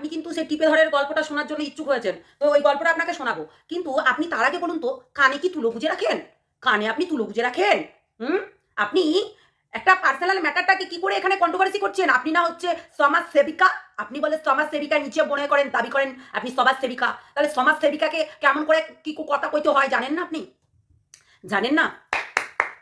আপনি কিন্তু সেই টিপে ধরের গল্পটা শোনার জন্য ইচ্ছুক হয়েছেন। তো ওই গল্পটা আপনাকে শোনাবো। কিন্তু আপনি তার আগে বলুন তো, কানে কি তুলো গুজে রাখেন? কানে আপনি তুলো গুজে রাখেন? হুম? আপনি একটা পার্সোনাল ম্যাটারটাকে কি করে এখানে কন্ট্রোভার্সি করছেন? আপনি না হচ্ছে সমাজ সেবিকা? আপনি বলে সমাজ সেবিকা নিচে মনে করেন, দাবি করেন, আপনি সমাজ সেবিকা। তাহলে সমাজ সেবিকাকে কেমন করে কি কু- কথা কইতে হয় জানেন না আপনি? জানেন না?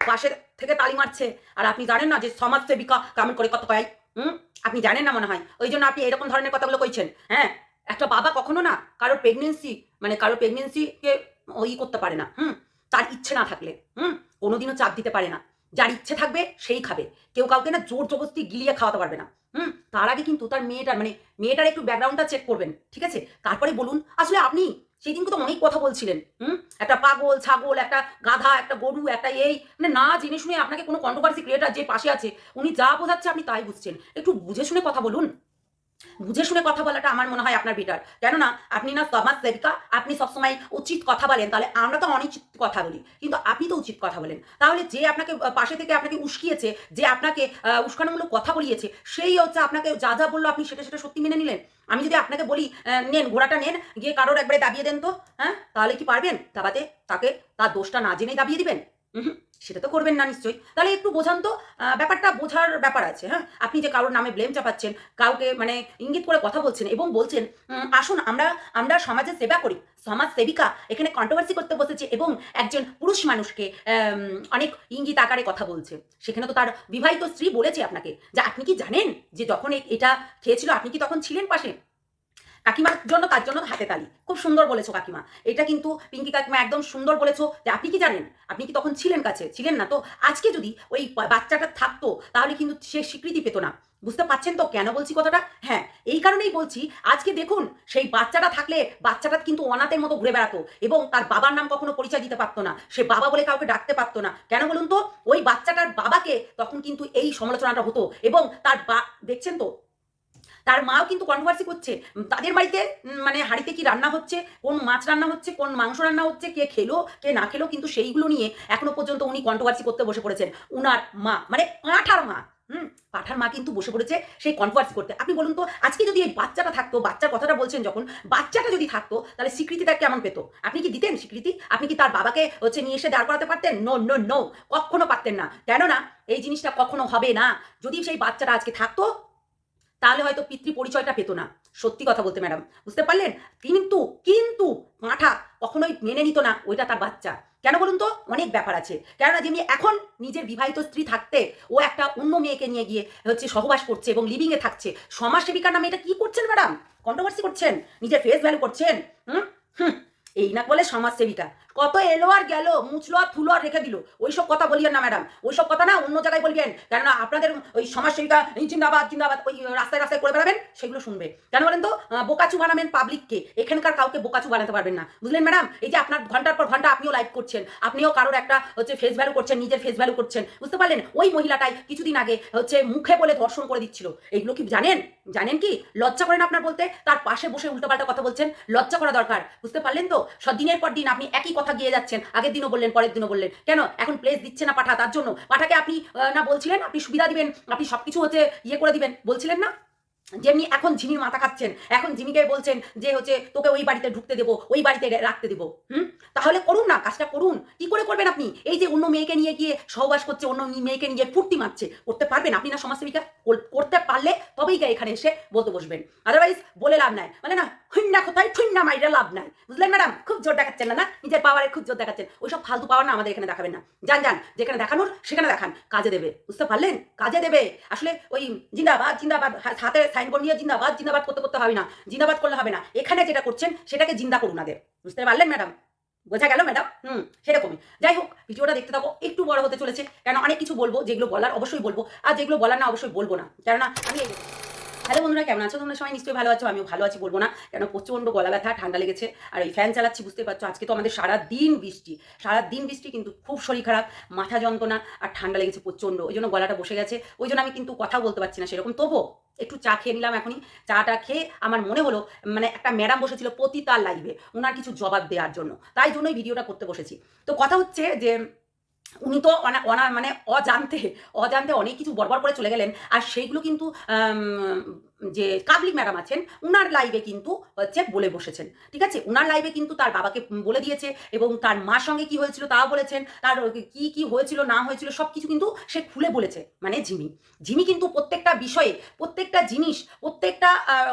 পাশে থেকে তালি মারছে। আর আপনি জানেন না যে সমাজ সেবিকা কেমন করে কথা কয়? হুম? আপনি জানেন না মনে হয়। ওই জন্য আপনি এরকম ধরনের কথাগুলো কইছেন হ্যাঁ? একটা বাবা কখনো না কারোর প্রেগনেন্সি মানে কারোর প্রেগনেন্সিকে ওই করতে পারে না, হুম? তার ইচ্ছে না থাকলে, হুম? কোনোদিনও চাপ দিতে পারে না। যার ইচ্ছে থাকবে, সেই খাবে। কেউ কাউকে না জোর জবরদস্তি গিলিয়ে খাওয়াতে পারবে না, হুম? তার আগে কিন্তু তার মেয়েটার মানে মেয়েটার একটু ব্যাকগ্রাউন্ডটা চেক করবেন, ঠিক আছে? তারপরে বলুন, আসলে আপনি সেই দিনকে তো অনেক কথা বলছিলেন, হুম? একটা পাগল, ছাগল, একটা গাধা, একটা গরু, একটা এই মানে না জেনে শুনে আপনাকে কোনো কন্ট্রোভার্সি ক্রিয়েটার যে পাশে আছে, উনি যা বোঝাচ্ছে আপনি তাই বুঝছেন। একটু বুঝে শুনে কথা বলুন। বুঝে শুনে কথা বলাটা আমার মনে হয় আপনার বেটার কেননা আপনি না সমাজ সেবিকা, আপনি সবসময় উচিত কথা বলেন, তাহলে আমরা তো অনিচিত কথা বলি। কিন্তু আপনি তো উচিত কথা বলেন। তাহলে যে আপনাকে পাশে থেকে আপনাকে উস্কিয়েছে, যে আপনাকে উস্কানোমূলক কথা বলিয়েছে, সেই হচ্ছে আপনাকে যা যা বলল আপনি সেটা সেটা সত্যি মেনে নিলেন? আমি যদি আপনাকে বলি নেন ঘোড়াটা নেন, গিয়ে কারোর একবারে দাবিয়ে দেন তো হ্যাঁ? তাহলে কি পারবেন? দাবাতে তাকে তার দোষটা না জেনেই দাবিয়ে দিবেন? সেটা তো করবেন না নিশ্চয়ই। তাহলে একটু বোঝান তো ব্যাপারটা বোঝার ব্যাপার আছে হ্যাঁ? আপনি যে কারোর নামে ব্লেম চাপাচ্ছেন, কাউকে মানে ইঙ্গিত করে কথা বলছেন এবং বলছেন আসুন আমরা আমরা সমাজের সেবা করি। সমাজ সেবিকা, এখানে কন্ট্রোভার্সি করতে বসেছে এবং একজন পুরুষ মানুষকে অনেক ইঙ্গিত আকারে কথা বলছে। সেখানে তো তার বিবাহিত স্ত্রী বলেছে আপনাকে, যে আপনি কি জানেন যে যখন এটা খেয়েছিল, আপনি কি তখন ছিলেন পাশে? কাকিমার জন্য তার জন্য হাতে তালি। খুব সুন্দর বলেছ কাকিমা। এটা কিন্তু পিঙ্কি কাকিমা একদম সুন্দর বলেছ। যে আপনি কি জানেন? আপনি কি তখন ছিলেন কাছে? ছিলেন না। তো আজকে যদি ওই বাচ্চাটা থাকতো, তাহলে কিন্তু সে স্বীকৃতি পেতো না। বুঝতে পারছেন তো কেন বলছি কথাটা? হ্যাঁ এই কারণেই বলছি, আজকে দেখুন, সেই বাচ্চাটা থাকলে বাচ্চাটা কিন্তু অনাথের মতো ঘুরে বেড়াতো এবং তার বাবার নাম কখনো পরিচয় দিতে পারতো না। সে বাবা বলে কাউকে ডাকতে পারতো না। কেন বলুন তো? ওই বাচ্চাটার বাবাকে তখন কিন্তু এই সমালোচনাটা হতো এবং তার বা, দেখছেন তো? তার মাও কিন্তু কন্ট্রোভার্সি করছে। তাদের বাড়িতে মানে হাঁড়িতে কি রান্না হচ্ছে, কোন মাছ রান্না হচ্ছে, কোন মাংস রান্না হচ্ছে, কে খেলো, কে না খেলো, কিন্তু সেইগুলো নিয়ে এখনও পর্যন্ত উনি কন্ট্রোভার্সি করতে বসে পড়েছেন। উনার মা মানে পাঁঠার মা, হুম, পাঠার মা কিন্তু বসে পড়েছে সেই কনভার্স করতে। আপনি বলুন তো, আজকে যদি এই বাচ্চাটা থাকতো, বাচ্চার কথাটা বলছেন যখন, বাচ্চাটা যদি থাকতো, তাহলে স্বীকৃতিটা কেমন পেতো? আপনি কি দিতেন স্বীকৃতি? আপনি কি তার বাবাকে হচ্ছে নিয়ে এসে দাঁড় করাতে পারতেন? নো নো নো কখনো পারতেন না। কেননা, এই জিনিসটা কখনো হবে না। যদি সেই বাচ্চাটা আজকে থাকতো তাহলে হয়তো পিতৃ পরিচয়টা পেতো না। সত্যি কথা বলতে ম্যাডাম, বুঝতে পারলেন? কিন্তু কিন্তু মাঠা কখনোই মেনে নিত না ওইটা তার বাচ্চা। কেন বলুন তো? অনেক ব্যাপার আছে। কেননা যেমনি এখন নিজের বিবাহিত স্ত্রী থাকতে ও একটা অন্য মেয়েকে নিয়ে গিয়ে হচ্ছে সহবাস করছে এবং লিভিংয়ে থাকছে, সমাজসেবিকার নামে এটা কি করছেন ম্যাডাম? কন্ট্রোভার্সি করছেন? নিজের ফেস ভ্যালু করছেন? হুম? হুম। এই না বলে সমাজসেবিকা। কত এলো আর গেল, মুছলো আর থুলো আর রেখে দিল। ওইসব কথা বলিয়েন না, ম্যাডাম। ওইসব কথা না অন্য জায়গায় বলবেন। কেননা আপনাদের ওই সমাজসেবিকা এই জিন্দাবাদ জিন্দাবাদ, ওই রাস্তায় রাস্তায় করে বেড়াবেন, সেগুলো শুনবে। কেন বলেন তো? বোকাচু বানাবেন পাবলিককে এখানকার কাউকে বোকাচু বানাতে পারবেন না। বুঝলেন, ম্যাডাম? এই যে আপনার ঘণ্টার পর ঘণ্টা আপনিও লাইভ করছেন, আপনিও কারোর একটা হচ্ছে ফেস ভ্যালু করছেন, নিজের ফেস ভ্যালু করছেন, বুঝতে পারলেন? ওই মহিলাটাই কিছুদিন আগে হচ্ছে মুখে বলে ধর্ষণ করে দিচ্ছিল। এইগুলো কি জানেন? জানেন কি? লজ্জা করেন আপনার বলতে? তার পাশে বসে উল্টোপাল্টা কথা বলছেন। লজ্জা করা দরকার, বুঝতে পারলেন তো? সব দিনের পর দিন আপনি একই কথা গিয়ে যাচ্ছেন, আগের দিনও বললেন, পরের দিনও বললেন। কেন? এখন প্লেস দিচ্ছে না পাঠা, তার জন্য। পাঠাকে আপনি না বলছিলেন, আপনি সুবিধা দিবেন, আপনি সবকিছু হচ্ছে ইয়ে করে দিবেন, বলছিলেন না? যেমনি এখন ঝিমির মাথা খাচ্ছেন এখন ঝিমিকে বলছেন যে হচ্ছে তোকে ওই বাড়িতে ঢুকতে দেবো, ওই বাড়িতে রাখতে দেবো, হুম? তাহলে করুন না, কাজটা করুন। কি করে করবেন আপনি? এই যে অন্য মেয়েকে নিয়ে গিয়ে সহবাস করছে, অন্য মেয়েকে নিয়ে ফুর্তি মারছে, করতে পারবেন আপনি না সমাজসেবিকা করতে পারলে তবেই এখানে এসে বলতে বসবেন। আদারওয়াইজ বলে লাভ নাই। মানে না হুন্না কোথায়? ঠুন্না মাইরে লাভ নাই। বুঝলেন ম্যাডাম খুব জোর দেখাচ্ছেন না না? নিজের পাওয়ারে খুব জোর দেখাচ্ছেন। ওইসব ফালতু পাওয়ার না আমাদের এখানে দেখাবেন না। যান যান, যেখানে দেখানোর সেখানে দেখান। কাজে দেবে। বুঝতে পারলেন? কাজে দেবে। আসলে ওই জিন্দাবাদ জিন্দাবাদ, হাতে সাইনবোর্ড নিয়ে জিন্দাবাদ জিন্দাবাদ করতে করতে হবে না, জিন্দাবাদ করলে হবে না। এখানে যেটা করছেন, সেটাকে জিন্দা করুন আগে। বুঝতে পারলেন, ম্যাডাম? বোঝা গেল, ম্যাডাম? হুম, সেরকমই। যাই হোক, ভিডিওটা দেখতে থাকো, একটু বড় হতে চলেছে, কেন অনেক কিছু বলব, যেগুলো বলার অবশ্যই বলব, আর যেগুলো বলার না অবশ্যই বলব না। কেননা, আমি হ্যালো বন্ধুরা, কেমন আছো? তোমরা সবাই নিশ্চয়ই ভালো আছো, আমিও ভালো আছি, বলব না। কেন, প্রচণ্ড গলা ব্যথা, ঠান্ডা লেগেছে, আর এই ফ্যান চালাচ্ছি বুঝতে পারছ, আজকে তো আমাদের সারা দিন বৃষ্টি। সারা দিন বৃষ্টি কিন্তু খুব শরীর খারাপ, মাথা যন্ত্রণা, আর ঠান্ডা লেগেছে প্রচণ্ড, ওই জন্য গলাটা বসে গেছে, ওই জন্য আমি কিন্তু কথা বলতে পারছি না সেরকম, তবুও একটু চা খেয়ে নিলাম এখনই। চাটা খেয়ে আমার মনে হলো মানে একটা ম্যাডাম বসেছিল প্রতি তার লাইভে ওনার কিছু জবাব দেওয়ার জন্য। তাই জন্যই ভিডিওটা করতে বসেছি। তো কথা হচ্ছে যে, উনি তো অনা মানে অজান্তে অজান্তে অনেক কিছু বরবর করে চলে গেলেন, আর সেইগুলো কিন্তু যে কাবলি ম্যাডাম আছেন, উনার লাইভে কিন্তু হচ্ছে বলে বসেছেন। ঠিক আছে? উনার লাইভে কিন্তু তার বাবাকে বলে দিয়েছে এবং তার মার সঙ্গে কি হয়েছিল তাও বলেছেন, তার কি কি হয়েছিল, না হয়েছিল সব কিছু কিন্তু সে খুলে বলেছে মানে ঝিমি ঝিমি কিন্তু প্রত্যেকটা বিষয়ে, প্রত্যেকটা জিনিস, প্রত্যেকটা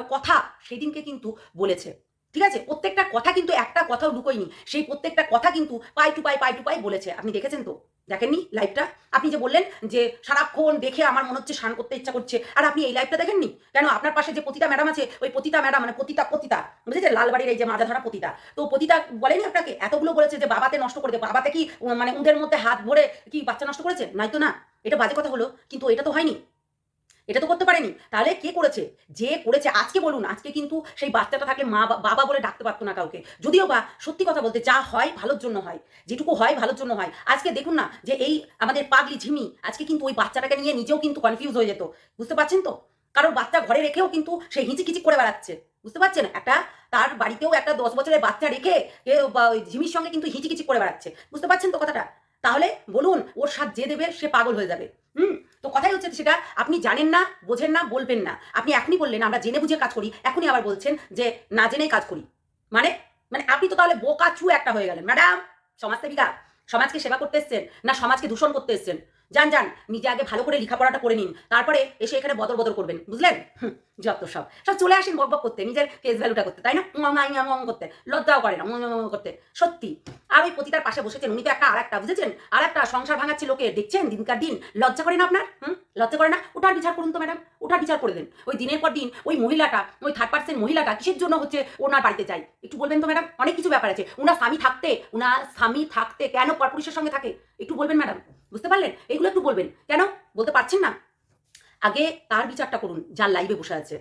কথা সেদিনকে কিন্তু বলেছে। ঠিক আছে? প্রত্যেকটা কথা কিন্তু একটা কথাও লুকোয়নি। সেই প্রত্যেকটা কথা কিন্তু পাই টু পাই পাই টু পাই বলেছে। আপনি দেখেছেন তো? দেখেননি লাইভটা আপনি যে বললেন যে সারাক্ষণ দেখে আমার মনে হচ্ছে স্নান করতে ইচ্ছা করছে, আর আপনি এই লাইভটা দেখেননি? কেন? আপনার পাশে যে পতিতা ম্যাডাম আছে, ওই পতিতা ম্যাডাম মানে পতিতা পতিতা বুঝেছে লালবাড়ির এই যে মাজা ধরা পতিতা। তো পতিতা বলেনি আপনাকে? এতগুলো বলেছে যে বাবাতে নষ্ট করে দেবে, বাবাতে কি মানে উদের মধ্যে হাত ভরে কি বাচ্চা নষ্ট করেছে? নাই তো না, এটা বাজে কথা হলো, কিন্তু এটা তো হয়নি। এটা তো করতে পারেনি। তাহলে কে করেছে? যে করেছে, আজকে বলুন, আজকে কিন্তু সেই বাচ্চাটা থাকলে মা বাবা বলে ডাকতে পারতো না কাউকে। যদিও বা সত্যি কথা বলতে যা হয় ভালোর জন্য হয়, যেটুকু হয় ভালোর জন্য হয়। আজকে দেখুন না যে এই আমাদের পাগলি ঝিমি আজকে কিন্তু ওই বাচ্চাটাকে নিয়ে নিজেও কিন্তু কনফিউজ হয়ে যেত। বুঝতে পারছেন তো? কারোর বাচ্চা ঘরে রেখেও কিন্তু সে হিচিকিচি করে বেড়াচ্ছে। বুঝতে পারছেন? একটা তার বাড়িতেও একটা দশ বছরের বাচ্চা রেখে ঝিমির সঙ্গে কিন্তু হিচিকিচি করে বেড়াচ্ছে। বুঝতে পারছেন তো কথাটা? তাহলে বলুন, ওর সাথ যে দেবে সে পাগল হয়ে যাবে। তো কথাই হচ্ছে সেটা, আপনি জানেন না, বোঝেন না, বলবেন না। আপনি এখনই বললেন, আমরা জেনে বুঝে কাজ করি, এখনই আবার বলছেন যে না জেনেই কাজ করি। মানে মানে আপনি তো তাহলে বোকা চু একটা হয়ে গেলেন। ম্যাডাম, সমাজসেবিকা, সমাজকে সেবা করতে এসছেন না সমাজকে দূষণ করতে এসছেন? যান যান নিজে আগে ভালো করে লেখাপড়াটা করে নিন। তারপরে এসে এখানে বদর বদল করবেন, বুঝলেন? যত সব। সব চলে আসেন বক বক করতে, নিজের ফেস ভ্যালুটা করতে, তাই না? উম করতে, লজ্জাও করে না, উম করতে। সত্যি আর ওই পতিতার পাশে বসেছেন, উনি তো একটা আর একটা বুঝেছেন? আর একটা সংসার ভাঙাচ্ছে লোকে, দেখছেন দিনকার দিন? লজ্জা করে না আপনার? হুম, লজ্জা করে না? ওটার বিচার করুন তো, ম্যাডাম ওটার বিচার করে দেন। ওই দিনের পর দিন, ওই মহিলাটা, ওই থার্ড পার্সেন্ট মহিলাটা কিসের জন্য হচ্ছে ওনার বাড়িতে যাই একটু বলবেন তো, ম্যাডাম, অনেক কিছু ব্যাপার আছে। ওনার স্বামী থাকতে ওনার স্বামী থাকতে কেন পরপুরুষের সঙ্গে থাকে? একটু বলবেন, ম্যাডাম? বুঝতে পারলেন? এগুলো একটু বলবেন। কেন? বলতে পারছেন না। আগে তার বিচারটা করুন, যার লাইভে বসে আছে।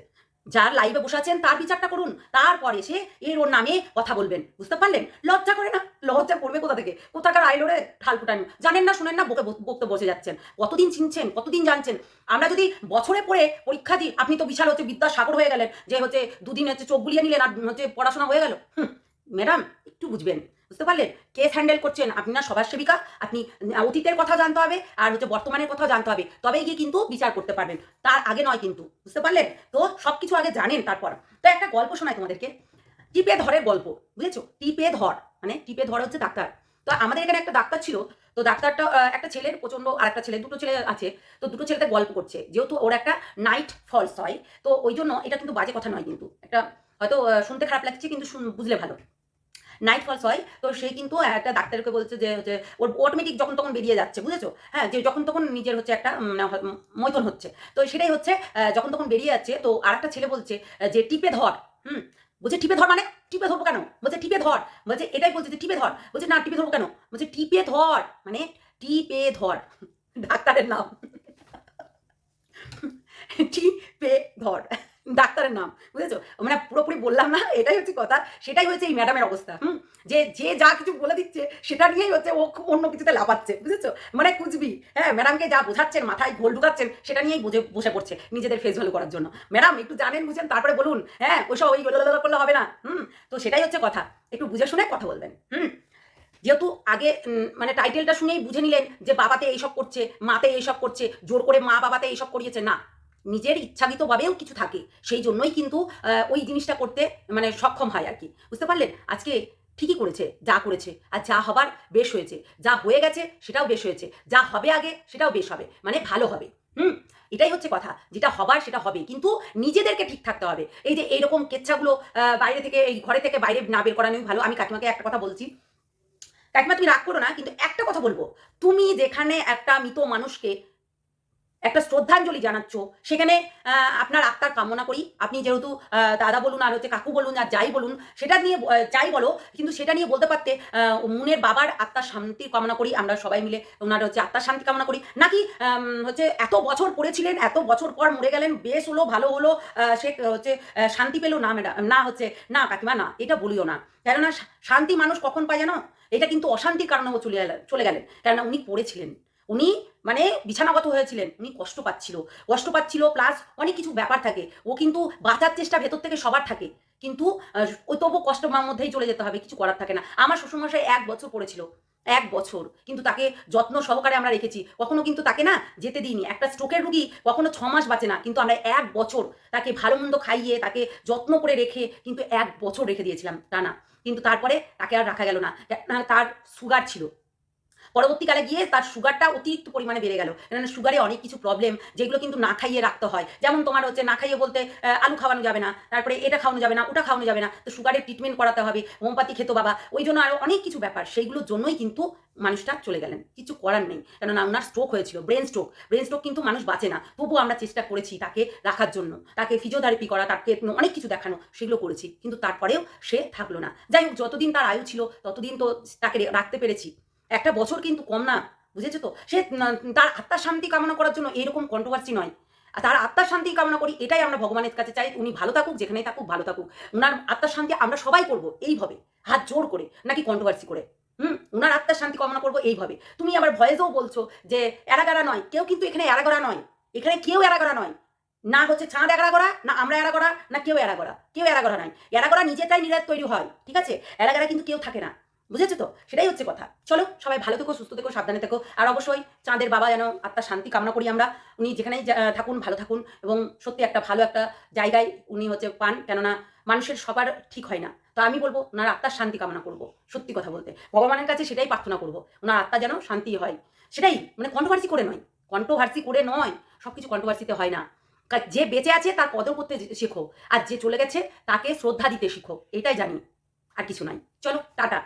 যার লাইভে বসে আছেন, তার বিচারটা করুন। তারপরে সে এর ওর নামে কথা বলবেন। বুঝতে পারলেন? লজ্জা করে না? লজ্জা করবে কোথা থেকে? কোথাকার আইলো রে ঠাল ফুটানি? জানেন না, শুনেন না বকে বকতে বসে যাচ্ছেন। কতদিন চিনছেন? কতদিন জানছেন? আমরা যদি বছরে পড়ে পরীক্ষা দিই, আপনি তো বিশাল হচ্ছে বিদ্যাসাগর হয়ে গেলেন, যে হচ্ছে দুদিন হচ্ছে চোখ বুলিয়ে নিলেন আর হচ্ছে পড়াশোনা হয়ে গেল। হুম, ম্যাডাম, একটু বুঝবেন। বুঝতে পারলেন? কেস হ্যান্ডেল করছেন, আপনি না সবার সেবিকা, আপনি অতীতের কথা জানতে হবে আর হচ্ছে বর্তমানের কথাও জানতে হবে। তবেই গিয়ে কিন্তু বিচার করতে পারবেন। তার আগে নয় কিন্তু, বুঝতে পারলেন? তো সব কিছু আগে জানেন তারপর। তো একটা গল্প শোনায় তোমাদেরকে। টিপে ধরের গল্প, বুঝেছ? টিপে ধর মানে টিপে ধর হচ্ছে ডাক্তার। তো আমাদের এখানে একটা ডাক্তার ছিল, তো ডাক্তারটা একটা ছেলের প্রচণ্ড আর একটা ছেলে, দুটো ছেলে আছে, তো দুটো ছেলেতে গল্প করছে। যেহেতু ওর একটা নাইট ফলস হয়, তো ওই জন্য এটা কিন্তু বাজে কথা নয় কিন্তু। একটা হয়তো শুনতে খারাপ লাগছে কিন্তু বুঝলে ভালো। নাইট ফলস হয় তো সে কিন্তু একটা ডাক্তারকে বলছে যে হচ্ছে ওর অটোমেটিক যখন তখন বেরিয়ে যাচ্ছে, বুঝেছ? হ্যাঁ যে যখন তখন নিজের হচ্ছে একটা মৈথন হচ্ছে। তো সেটাই হচ্ছে যখন তখন বেরিয়ে যাচ্ছে, তো আরেকটা ছেলে বলছে যে টিপে ধর, হুম, বলছে টিপে ধর মানে টিপে ধরবো কেন? বলছে টিপে ধর, বলছে এটাই বলছে যে টিপে ধর, বলছে না, টিপে ধরবো কেন? বলছে টিপে ধর মানে টিপে ধর, ডাক্তারের নাম। টিপে ধর। ডাক্তারের নাম, বুঝেছ? মানে পুরোপুরি বললাম না, এটাই হচ্ছে কথা, সেটাই হচ্ছে এই ম্যাডামের অবস্থা, হুম? যে যে যা কিছু বলে দিচ্ছে, সেটা নিয়েই হচ্ছে ও অন্য কিছুতে লাফাচ্ছে, বুঝেছ? মানে কুচবি হ্যাঁ ম্যাডামকে যা বোঝাচ্ছেন, মাথায় ঘোল ঢুকাচ্ছেন, সেটা নিয়েই বুঝে, বসে পড়ছে নিজেদের ফেস ভ্যালু করার জন্য। ম্যাডাম একটু জানেন, বুঝেন, তারপরে বলুন হ্যাঁ ওইসব ওই গোলা করলে হবে না, হুম? তো সেটাই হচ্ছে কথা, একটু বুঝে শুনে কথা বলবেন, হুম? যেহেতু আগে মানে টাইটেলটা শুনেই বুঝে নিলেন যে, বাবাতে এইসব করছে, মাতে এইসব করছে, জোর করে মা বাবাতে এইসব করিয়েছে, না। নিজের ইচ্ছাকৃতভাবেও কিছু থাকে, সেই জন্যই কিন্তু ওই জিনিসটা করতে মানে সক্ষম হয় আর কি। বুঝতে পারলেন? আজকে ঠিকই করেছে, যা করেছে, আর যা হবার বেশ হয়েছে। যা হয়ে গেছে, সেটাও বেশ হয়েছে। যা হবে আগে, সেটাও বেশ হবে মানে ভালো হবে। হুম? এটাই হচ্ছে কথা, যেটা হবার, সেটা হবে। কিন্তু নিজেদেরকে ঠিক থাকতে হবে। এই যে এইরকম কেচ্ছাগুলো বাইরে থেকে, এই ঘরে থেকে বাইরে না বের করানোই ভালো। আমি কাকিমাকে একটা কথা বলছি। কাকিমা, তুমি রাগ করো না, কিন্তু একটা কথা বলব। তুমি যেখানে একটা মৃত মানুষকে একটা শ্রদ্ধাঞ্জলি জানাচ্ছ। সেখানে আপনার আত্মার কামনা করি। আপনি যেহেতু দাদা বলুন আর হচ্ছে কাকু বলুন আর যাই বলুন, সেটা নিয়ে যাই বলো, কিন্তু সেটা নিয়ে বলতে পারতে মুনের বাবার আত্মার শান্তির কামনা করি, আমরা সবাই মিলে ওনার হচ্ছে আত্মার শান্তি কামনা করি। নাকি হচ্ছে এত বছর পড়েছিলেন, এত বছর পর মরে গেলেন, বেশ হলো, ভালো হলো সে হচ্ছে শান্তি পেল, না ম্যাডাম, না হচ্ছে, না কাকিমা, না, এটা বলিও না। কেননা, শান্তি মানুষ কখন পায় জানো? এটা কিন্তু অশান্তির কারণেও চলে গেলেন চলে গেলেন। কেননা উনি পড়েছিলেন। উনি মানে বিছানাগত হয়েছিলেন, উনি কষ্ট পাচ্ছিল। কষ্ট পাচ্ছিল প্লাস অনেক কিছু ব্যাপার থাকে। ও কিন্তু বাঁচার চেষ্টা ভেতর থেকে সবার থাকে। কিন্তু ওই তবু কষ্ট মধ্যেই চলে যেতে হবে, কিছু করার থাকে না। আমার শ্বশুরমশাই এক বছর পড়েছিল, এক বছর। কিন্তু তাকে যত্ন সহকারে আমরা রেখেছি। কখনো কিন্তু তাকে না যেতে দিইনি। একটা স্ট্রোকের রুগী কখনো ছ মাস বাঁচে না। কিন্তু আমরা এক বছর তাকে ভালো মন্দ খাইয়ে, তাকে যত্ন করে রেখে কিন্তু এক বছর রেখে দিয়েছিলাম টানা কিন্তু তারপরে তাকে আর রাখা গেল না। তার সুগার ছিল। পরবর্তীকালে গিয়ে তার সুগারটা অতিরিক্ত পরিমাণে বেড়ে গেল। কেননা সুগারে অনেক কিছু প্রবলেম যেগুলো কিন্তু না খাইয়ে রাখতে হয়। যেমন তোমার হচ্ছে, না খাইয়ে বলতে আলু খাওয়ানো যাবে না, তারপরে এটা খাওয়ানো যাবে না, ওটা খাওয়ানো যাবে না, তো সুগারের ট্রিটমেন্ট করাতে হবে হোমিওপ্যাথি খেতো বাবা, ওই জন্য আরও অনেক কিছু ব্যাপার। সেইগুলোর জন্যই কিন্তু মানুষটা চলে গেলেন। কিছু করার নেই। কেননা ওনার স্ট্রোক হয়েছিল ব্রেন স্ট্রোক ব্রেন স্ট্রোক কিন্তু মানুষ বাঁচে না। তবুও আমরা চেষ্টা করেছি তাকে রাখার জন্য। তাকে ফিজিওথেরাপি করা, তাকে অনেক কিছু দেখানো, সেগুলো করেছি। কিন্তু তারপরেও সে থাকল না। যাই হোক, যতদিন তার আয়ু ছিল, ততদিন তো তাকে রাখতে পেরেছি। একটা বছর কিন্তু কম না, বুঝেছ তো? সে তার আত্মার শান্তি কামনা করার জন্য এরকম কন্ট্রোভার্সি নয়। আর তার আত্মার শান্তি কামনা করি, এটাই আমরা ভগবানের কাছে চাই, উনি ভালো থাকুক, যেখানেই থাকুক, ভালো থাকুক। উনার আত্মার শান্তি আমরা সবাই করব, এইভাবে। হাত জোর করে, নাকি কন্ট্রোভার্সি করে। হুম? উনার আত্মার শান্তি কামনা করব, এইভাবে। তুমি আবার ভয়েসেও বলছো যে এরাগারা নয়। কেউ কিন্তু এখানে এরাগরা নয়। এখানে কেউ এরাগরা নয়। না হচ্ছে ছাঁদ এরাগরা না আমরা এরাগরা না কেউ এরাগরা কেউ এরা এরাগরা নয় এরাগরা নিজেটাই নিজের তৈরি হয়, ঠিক আছে? এরাগরা কিন্তু কেউ থাকে না। বুঝেছ তো? সেটাই হচ্ছে কথা। চলো, সবাই ভালো থেকো, সুস্থ থেকো, সাবধানে থেকো। আর অবশ্যই চাঁদের বাবা যেন আত্মার শান্তি কামনা করি আমরা। উনি যেখানেই থাকুন, ভালো থাকুন এবং সত্যি একটা ভালো একটা জায়গায় উনি হচ্ছে পান। কেননা মানুষের সবার ঠিক হয় না। তো আমি বলব, ওনার আত্মার শান্তি কামনা করব, সত্যি কথা বলতে। ভগবানের কাছে সেটাই প্রার্থনা করব, ওনার আত্মা যেন শান্তি হয়। সেটাই মানে কন্ট্রোভার্সি করে নয়। কন্ট্রোভার্সি করে নয় সব কিছু কন্ট্রোভার্সিতে হয় না। যে বেঁচে আছে তার কদর করতে শেখো। আর যে চলে গেছে তাকে শ্রদ্ধা দিতে শিখো, এটাই জানি, আর কিছু নাই। চলো, টাটা।